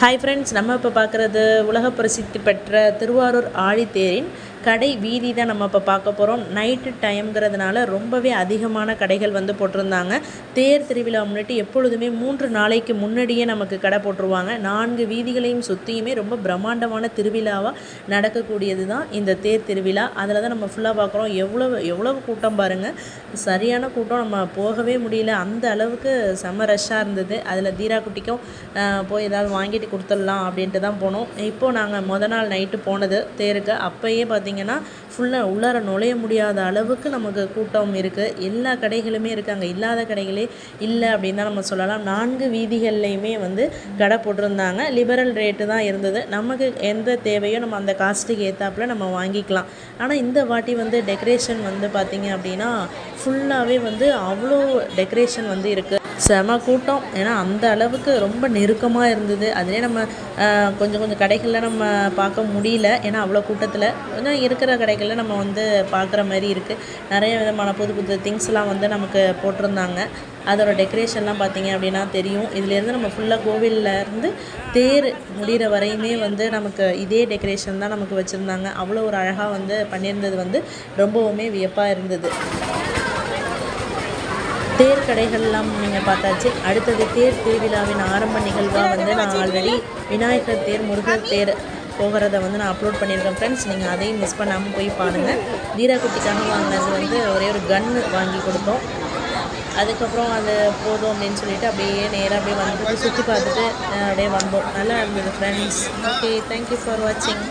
Hi friends நம்ம இப்போ பார்க்குறது உலக பிரசித்தி பெற்ற திருவாரூர் ஆழித்தேரின் கடை வீதி தான் நம்ம இப்போ பார்க்க போகிறோம் நைட்டு டைம்ங்கிறதுனால ரொம்பவே அதிகமான கடைகள் வந்து போட்டிருந்தாங்க. தேர் திருவிழா முன்னிட்டு எப்பொழுதுமே மூன்று நாளைக்கு முன்னாடியே நமக்கு கடை போட்டுருவாங்க. நான்கு வீதிகளையும் சுற்றியுமே ரொம்ப பிரம்மாண்டமான திருவிழாவாக நடக்கக்கூடியது தான் இந்த தேர் திருவிழா. அதில் தான் நம்ம ஃபுல்லாக பார்க்குறோம். எவ்வளவு எவ்வளவு கூட்டம் பாருங்கள் சரியான கூட்டம் நம்ம போகவே முடியல. அந்த அளவுக்கு செம்ம ரஷ்ஷாக இருந்தது. அதில் தீரா குட்டிக்கும் போய் ஏதாவது வாங்கிட்டு கொடுத்துடலாம் அப்படின்ட்டு தான் போனோம். இப்போது நாங்கள் முத நாள் நைட்டு போனது தேருக்கு. அப்போயே பார்த்தீங்கன்னா ஃபுல்லாக உள்ளார நுழைய முடியாத அளவுக்கு நமக்கு கூட்டம் இருக்குது எல்லா கடைகளுமே இருக்குது அங்கே இல்லாத கடைகளே இல்லை அப்படின்னு தான் நம்ம சொல்லலாம். நான்கு வீதிகள்லையுமே வந்து கடை போட்டிருந்தாங்க. லிபரல் ரேட்டு தான் இருந்தது. நமக்கு எந்த தேவையோ நம்ம அந்த காஸ்ட்டுக்கு ஏற்றாப்புல நம்ம வாங்கிக்கலாம். ஆனால் இந்த வாட்டி வந்து டெக்கரேஷன் வந்து பார்த்திங்க அப்படின்னா ஃபுல்லாகவே வந்து அவ்வளோ டெக்கரேஷன் வந்து இருக்குது செம கூட்டம். ஏன்னா அந்த அளவுக்கு ரொம்ப நெருக்கமாக இருந்தது. அதிலே நம்ம கொஞ்சம் கொஞ்சம் கடைகளில் நம்ம பார்க்க முடியல. ஏன்னா அவ்வளோ கூட்டத்தில் கொஞ்சம் இருக்கிற கடைகளில் நம்ம வந்து பார்க்குற மாதிரி இருக்குது நிறைய விதமான புது புது திங்ஸ்லாம் வந்து நமக்கு போட்டிருந்தாங்க. அதோட டெக்கரேஷன்லாம் பார்த்தீங்க அப்படின்னா தெரியும். இதுலேருந்து நம்ம ஃபுல்லாக கோவிலேருந்து இருந்து தேர் முடிகிற வரையுமே வந்து நமக்கு இதே டெக்கரேஷன் தான் நமக்கு வச்சுருந்தாங்க. அவ்வளோ ஒரு அழகாக வந்து பண்ணியிருந்தது வந்து ரொம்பவுமே வியப்பாக இருந்தது. தேர் கடைகள்லாம் நீங்கள் பார்த்தாச்சு. அடுத்தது தேர் திருவிழாவின் ஆரம்ப நிகழ்வாக வந்து நான் ஆல்ரெடி விநாயகர் தேர் முருகர் தேர் போகிறத வந்து நான் அப்லோட் பண்ணியிருக்கேன் ஃப்ரெண்ட்ஸ் நீங்கள் அதையும் மிஸ் பண்ணாமல் போய் பாருங்கள் வீராக்குட்டிக்காக வாங்கினது வந்து ஒரே ஒரு கன்று வாங்கி கொடுத்தோம். அதுக்கப்புறம் அது போதும் அப்படின்னு சொல்லிட்டு அப்படியே நேராக அப்படியே வந்துட்டு சுற்றி பார்த்துட்டு அப்படியே வந்தோம். நல்லா இருந்தது ஃப்ரெண்ட்ஸ் ஓகே தேங்க்யூ ஃபார் வாட்சிங்